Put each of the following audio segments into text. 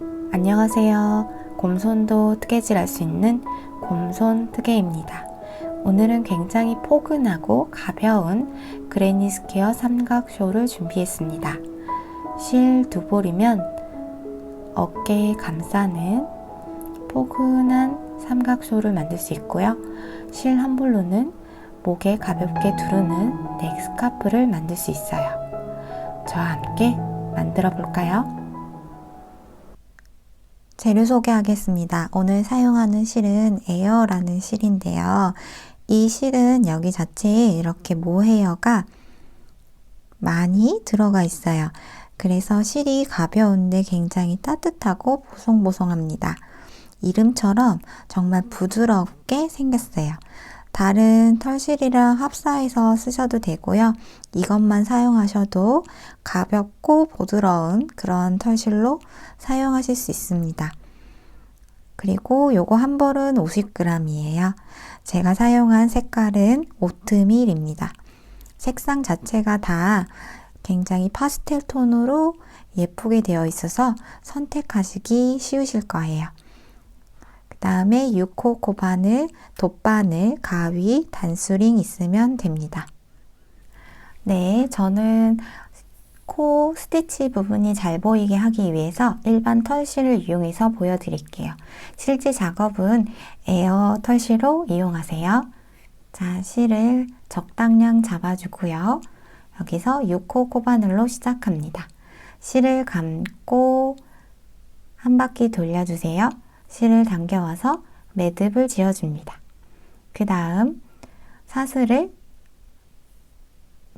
안녕하세요. 곰손도 뜨개질 할 수 있는 곰손 뜨개입니다. 오늘은 굉장히 포근하고 가벼운 그레니 스퀘어 삼각쇼를 준비했습니다. 실 두 볼이면 어깨에 감싸는 포근한 삼각쇼를 만들 수 있고요. 실 한 볼로는 목에 가볍게 두르는 넥 스카프를 만들 수 있어요. 저와 함께 만들어 볼까요? 재료 소개하겠습니다. 오늘 사용하는 실은 에어라는 실인데요. 이 실은 여기 자체에 이렇게 모헤어가 많이 들어가 있어요. 그래서 실이 가벼운데 굉장히 따뜻하고 보송보송합니다. 이름처럼 정말 부드럽게 생겼어요. 다른 털실이랑 합사해서 쓰셔도 되고요. 이것만 사용하셔도 가볍고 부드러운 그런 털실로 사용하실 수 있습니다. 그리고 요거 한 벌은 50g이에요. 제가 사용한 색깔은 오트밀입니다. 색상 자체가 다 굉장히 파스텔 톤으로 예쁘게 되어 있어서 선택하시기 쉬우실 거예요. 그 다음에 6호 코바늘, 돗바늘, 가위, 단수링 있으면 됩니다. 네, 저는 코 스티치 부분이 잘 보이게 하기 위해서 일반 털실을 이용해서 보여드릴게요. 실제 작업은 에어 털실로 이용하세요. 자, 실을 적당량 잡아주고요. 여기서 6호 코바늘로 시작합니다. 실을 감고 한 바퀴 돌려주세요. 실을 당겨와서 매듭을 지어줍니다. 그 다음 사슬을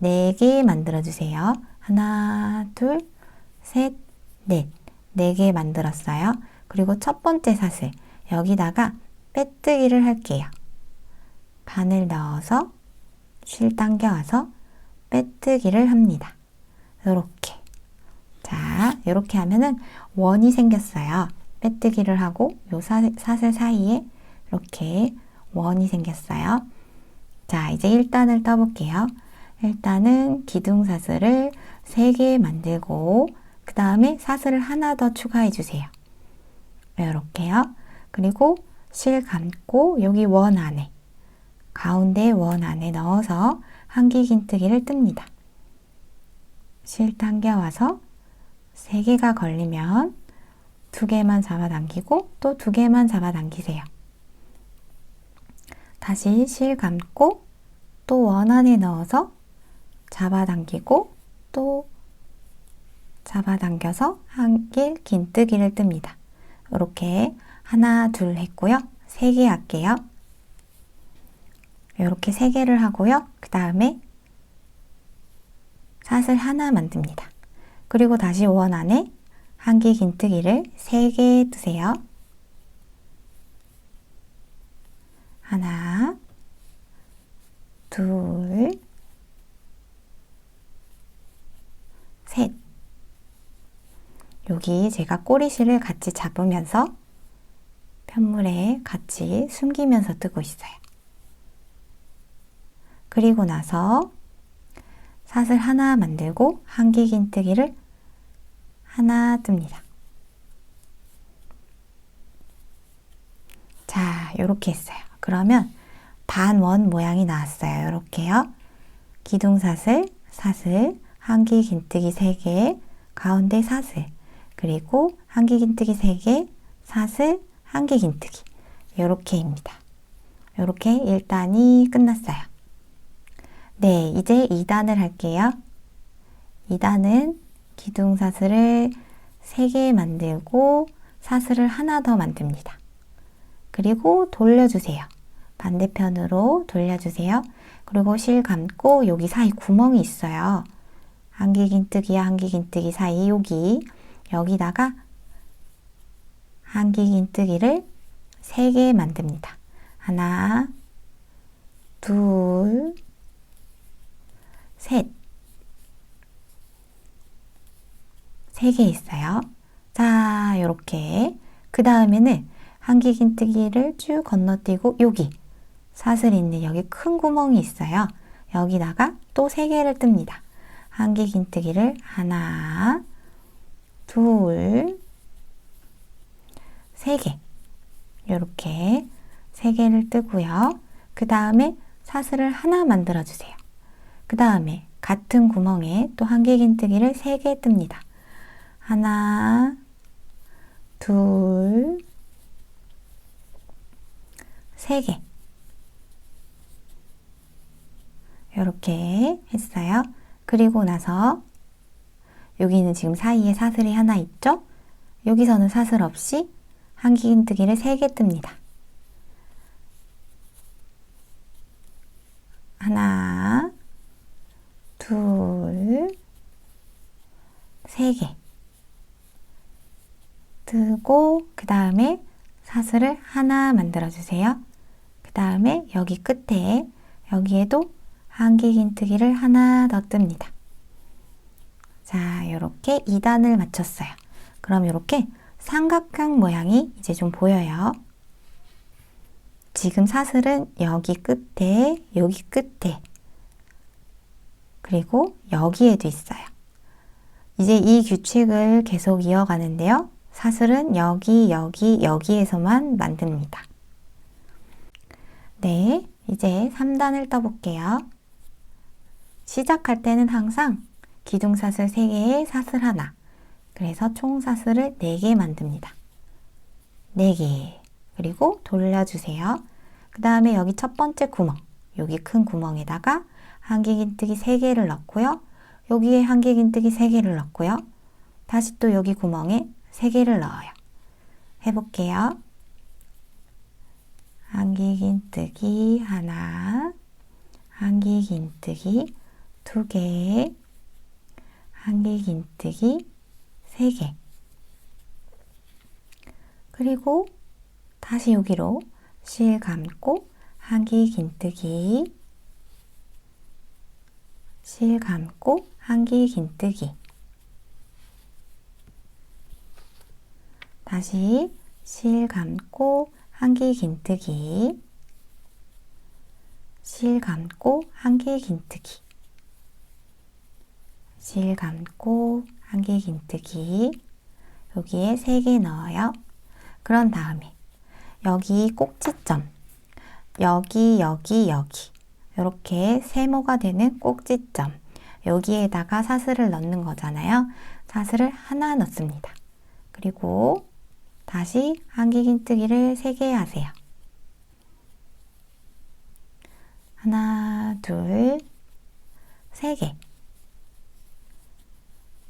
4개 만들어주세요. 하나, 둘, 셋, 넷. 4개 만들었어요. 그리고 첫 번째 사슬. 여기다가 빼뜨기를 할게요. 바늘 넣어서 실 당겨와서 빼뜨기를 합니다. 이렇게. 자, 이렇게 하면은 원이 생겼어요. 빼뜨기를 하고 요 사슬 사이에 이렇게 원이 생겼어요. 자, 이제 1단을 떠볼게요. 일단은 기둥 사슬을 3개 만들고 그 다음에 사슬을 하나 더 추가해 주세요. 이렇게요. 그리고 실 감고 여기 원 안에 가운데 원 안에 넣어서 한길긴뜨기를 뜹니다. 실 당겨와서 3개가 걸리면 2개만 잡아당기고 또 2개만 잡아당기세요. 다시 실 감고 또 원 안에 넣어서 잡아당기고 또 잡아당겨서 한길 긴뜨기를 뜹니다. 이렇게 하나 둘 했고요. 세 개 할게요. 이렇게 세 개를 하고요. 그 다음에 사슬 하나 만듭니다. 그리고 다시 원 안에 한길 긴뜨기를 세개 뜨세요. 하나, 둘, 셋. 여기 제가 꼬리실을 같이 잡으면서 편물에 같이 숨기면서 뜨고 있어요. 그리고 나서 사슬 하나 만들고 한길긴뜨기를 하나 뜹니다. 자, 이렇게 했어요. 그러면 반원 모양이 나왔어요. 이렇게요. 기둥사슬, 사슬, 한길 긴뜨기 3개, 가운데 사슬, 그리고 한길 긴뜨기 3개, 사슬, 한길 긴뜨기. 이렇게입니다. 이렇게 1단이 끝났어요. 네, 이제 2단을 할게요. 2단은 기둥 사슬을 3개 만들고 사슬을 하나 더 만듭니다. 그리고 돌려주세요. 반대편으로 돌려주세요. 그리고 실 감고 여기 사이 구멍이 있어요. 한길긴뜨기와 한길긴뜨기 사이 여기 여기다가 한길긴뜨기를 3개 만듭니다. 하나, 둘, 셋. 3개 있어요. 자, 이렇게. 그 다음에는 한길긴뜨기를 쭉 건너뛰고 여기 사슬 있는 여기 큰 구멍이 있어요. 여기다가 또 3개를 뜹니다. 한길긴뜨기를 하나, 둘, 이렇게 세 개를 뜨고요. 그 다음에 사슬을 하나 만들어 주세요. 그 다음에 같은 구멍에 또 한길긴뜨기를 세 개 뜹니다. 하나, 둘, 세 개. 이렇게 했어요. 그리고 나서 여기는 지금 사이에 사슬이 하나 있죠? 여기서는 사슬 없이 한길긴뜨기를 세개 뜹니다. 하나, 둘, 세 개. 뜨고, 그 다음에 사슬을 하나 만들어 주세요. 그 다음에 여기 끝에, 여기에도 한길 긴뜨기를 하나 더 뜹니다. 자, 이렇게 2단을 맞췄어요. 그럼 이렇게 삼각형 모양이 이제 좀 보여요. 지금 사슬은 여기 끝에, 여기 끝에, 그리고 여기에도 있어요. 이제 이 규칙을 계속 이어가는데요. 사슬은 여기, 여기, 여기에서만 만듭니다. 네, 이제 3단을 떠볼게요. 시작할 때는 항상 기둥사슬 3개에 사슬 하나, 그래서 총 사슬을 4개 만듭니다. 4개. 그리고 돌려주세요. 그 다음에 여기 첫 번째 구멍, 여기 큰 구멍에다가 한길긴뜨기 3개를 넣고요. 여기에 한길긴뜨기 3개를 넣고요. 다시 또 여기 구멍에 3개를 넣어요. 해볼게요. 한길긴뜨기 하나, 한길긴뜨기 두 개, 한길긴뜨기 세 개. 그리고 다시 여기로 실 감고 한기 긴뜨기 실 감고 한기 긴뜨기 다시 실 감고 한기 긴뜨기 실 감고 한기 긴뜨기 실 감고 한기 긴뜨기 여기에 세개 넣어요. 그런 다음에 여기 꼭지점 여기 여기 여기 이렇게 세모가 되는 꼭지점 여기에다가 사슬을 넣는 거잖아요. 사슬을 하나 넣습니다. 그리고 다시 한길긴뜨기를 세개 하세요. 하나, 둘, 세 개.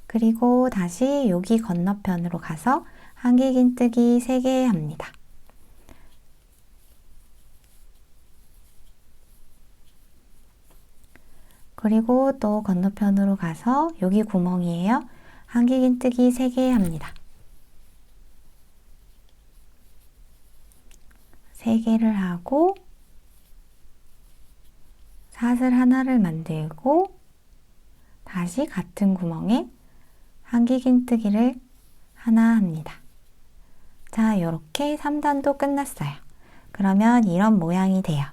그리고 다시 여기 건너편으로 가서 한길긴뜨기 3개 합니다. 그리고 또 건너편으로 가서 여기 구멍이에요. 한길긴뜨기 3개 합니다. 3개를 하고 사슬 하나를 만들고 다시 같은 구멍에 한길긴뜨기를 하나 합니다. 자, 이렇게 3단도 끝났어요. 그러면 이런 모양이 돼요.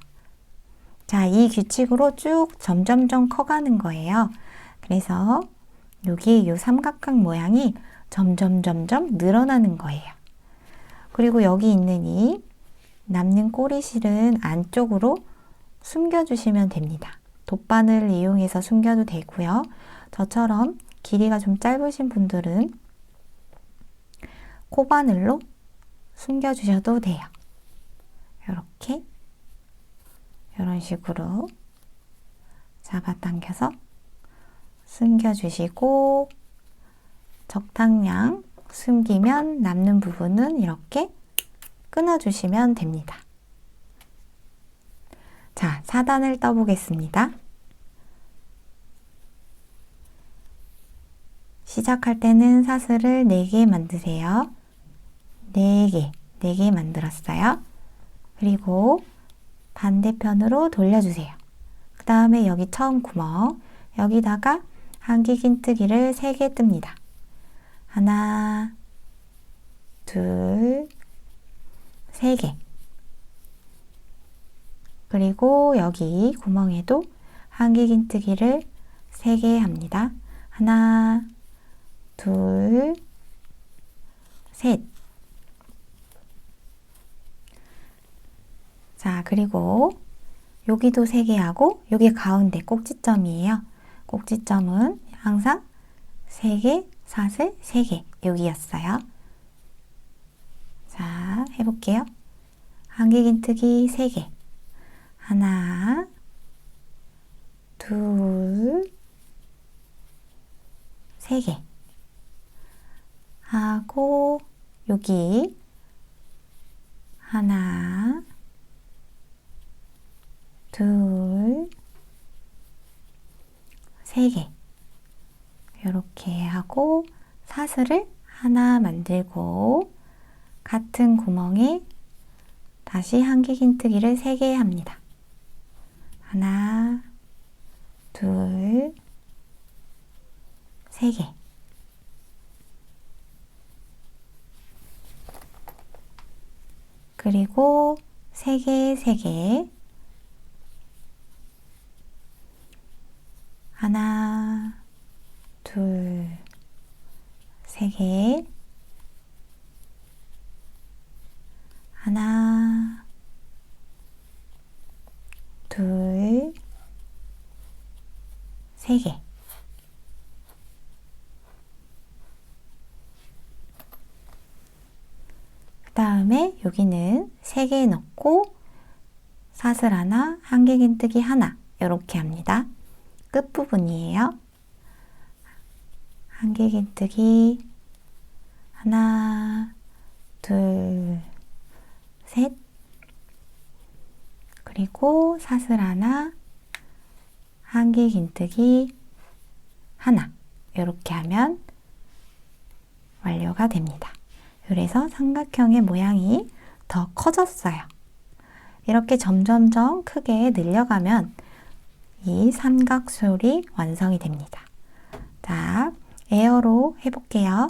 자, 이 규칙으로 쭉 점점점 커가는 거예요. 그래서 여기 이 삼각형 모양이 점점 점점 늘어나는 거예요. 그리고 여기 있는 이 남는 꼬리실은 안쪽으로 숨겨주시면 됩니다. 돗바늘 이용해서 숨겨도 되고요. 저처럼 길이가 좀 짧으신 분들은 코바늘로 숨겨주셔도 돼요. 이렇게 이런 식으로 잡아당겨서 숨겨주시고 적당량 숨기면 남는 부분은 이렇게 끊어주시면 됩니다. 자, 4단을 떠보겠습니다. 시작할 때는 사슬을 4개 만드세요. 4개, 4개 만들었어요. 그리고 반대편으로 돌려주세요. 그 다음에 여기 처음 구멍, 여기다가 한길긴뜨기를 3개 뜹니다. 하나, 둘, 세 개. 그리고 여기 구멍에도 한길긴뜨기를 3개 합니다. 하나, 둘, 셋. 그리고 여기도 3개 하고 여기 가운데 꼭지점이에요. 꼭지점은 항상 3개, 사슬 3개 여기였어요. 자, 해볼게요. 한길긴뜨기 3개. 하나, 둘, 세 개. 하고, 여기, 하나, 둘, 세 개. 이렇게 하고, 사슬을 하나 만들고, 같은 구멍에 다시 한길긴뜨기를 세개 합니다. 하나, 둘, 세 개. 그리고 세 개, 세 개. 하나, 둘, 세 개. 하나, 둘, 세 개. 그 다음에 여기는 세 개 넣고 사슬 하나, 한길긴뜨기 하나 이렇게 합니다. 끝부분이에요. 한길긴뜨기 하나, 둘, 셋 그리고 사슬 하나, 한길긴뜨기 하나 이렇게 하면 완료가 됩니다. 그래서 삼각형의 모양이 더 커졌어요. 이렇게 점점점 크게 늘려가면 이 삼각술이 완성이 됩니다. 자, 에어로 해볼게요.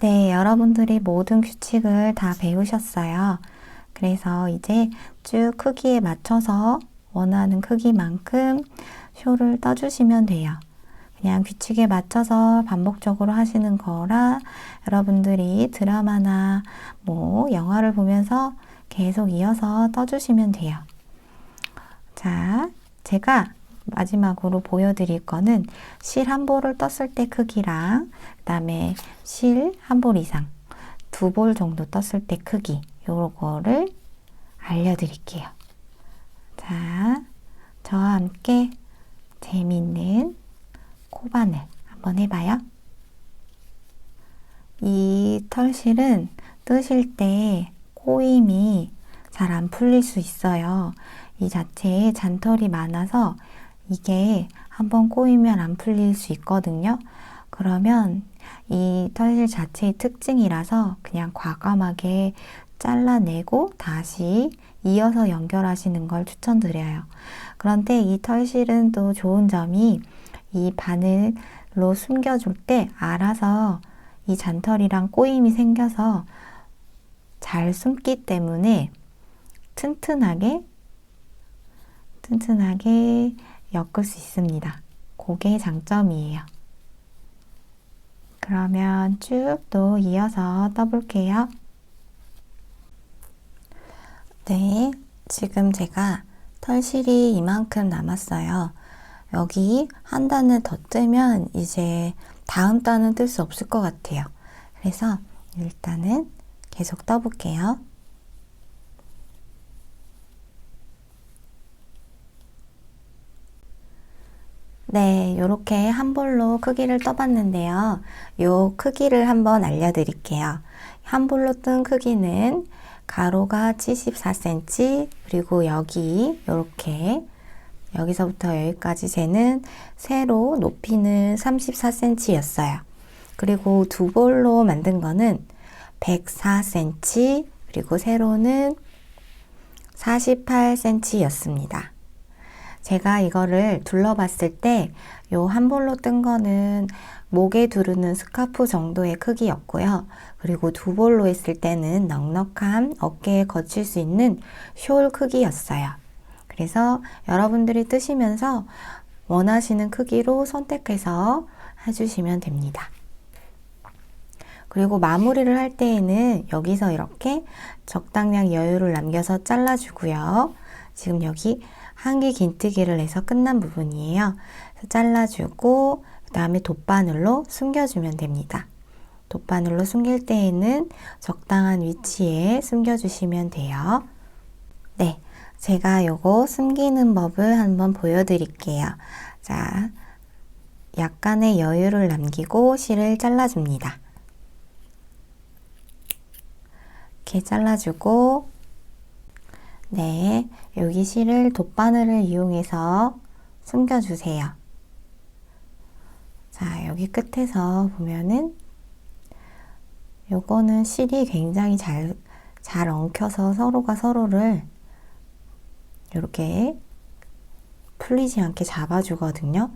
네, 여러분들이 모든 규칙을 다 배우셨어요. 그래서 이제 쭉 크기에 맞춰서 원하는 크기만큼 쇼를 떠주시면 돼요. 그냥 규칙에 맞춰서 반복적으로 하시는 거라 여러분들이 드라마나 뭐 영화를 보면서 계속 이어서 떠주시면 돼요. 자, 제가 마지막으로 보여드릴 거는 실 한 볼을 떴을 때 크기랑 그 다음에 실 한 볼 이상 두 볼 정도 떴을 때 크기 요거를 알려드릴게요. 자, 저와 함께 재미있는 코바늘 한번 해봐요. 이 털실은 뜨실 때 꼬임이 잘 안 풀릴 수 있어요. 이 자체에 잔털이 많아서 이게 한번 꼬이면 안 풀릴 수 있거든요. 그러면 이 털실 자체의 특징이라서 그냥 과감하게 잘라내고 다시 이어서 연결하시는 걸 추천드려요. 그런데 이 털실은 또 좋은 점이 이 바늘로 숨겨줄 때 알아서 이 잔털이랑 꼬임이 생겨서 잘 숨기 때문에 튼튼하게 튼튼하게 엮을 수 있습니다. 그게 장점이에요. 그러면 쭉 또 이어서 떠볼게요. 네, 지금 제가 털실이 이만큼 남았어요. 여기 한 단을 더 뜨면 이제 다음 단은 뜰 수 없을 것 같아요. 그래서 일단은 계속 떠볼게요. 네, 이렇게 한 볼로 크기를 떠봤는데요. 요 크기를 한번 알려드릴게요. 한 볼로 뜬 크기는 가로가 74cm, 그리고 여기 이렇게 여기서부터 여기까지 재는 세로 높이는 34cm였어요. 그리고 두 볼로 만든 거는 104cm, 그리고 세로는 48cm였습니다. 제가 이거를 둘러봤을 때 요 한 볼로 뜬 거는 목에 두르는 스카프 정도의 크기였고요. 그리고 두 볼로 했을 때는 넉넉한 어깨에 거칠 수 있는 숄 크기였어요. 그래서 여러분들이 뜨시면서 원하시는 크기로 선택해서 해주시면 됩니다. 그리고 마무리를 할 때에는 여기서 이렇게 적당량 여유를 남겨서 잘라주고요. 지금 여기 한기 긴뜨기를 해서 끝난 부분이에요. 잘라주고 그 다음에 돗바늘로 숨겨주면 됩니다. 돗바늘로 숨길 때에는 적당한 위치에 숨겨주시면 돼요. 네, 제가 요거 숨기는 법을 한번 보여드릴게요. 자, 약간의 여유를 남기고 실을 잘라줍니다. 이렇게 잘라주고 네, 여기 실을 돗바늘을 이용해서 숨겨주세요. 자, 여기 끝에서 보면은 요거는 실이 굉장히 잘, 잘 엉켜서 서로가 서로를 이렇게 풀리지 않게 잡아주거든요.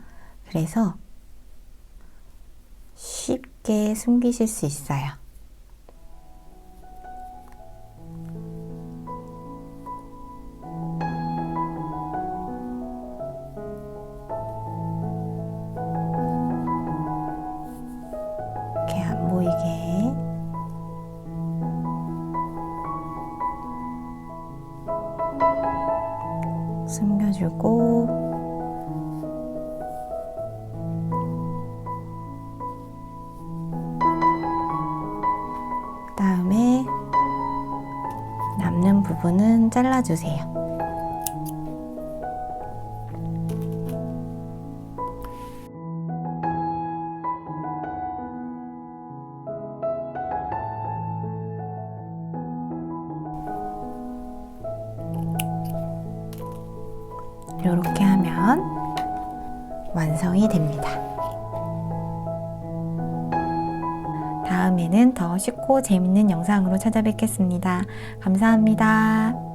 그래서 쉽게 숨기실 수 있어요. 숨겨주고 그다음에 남는 부분은 잘라주세요. 이렇게 하면 완성이 됩니다. 다음에는 더 쉽고 재밌는 영상으로 찾아뵙겠습니다. 감사합니다.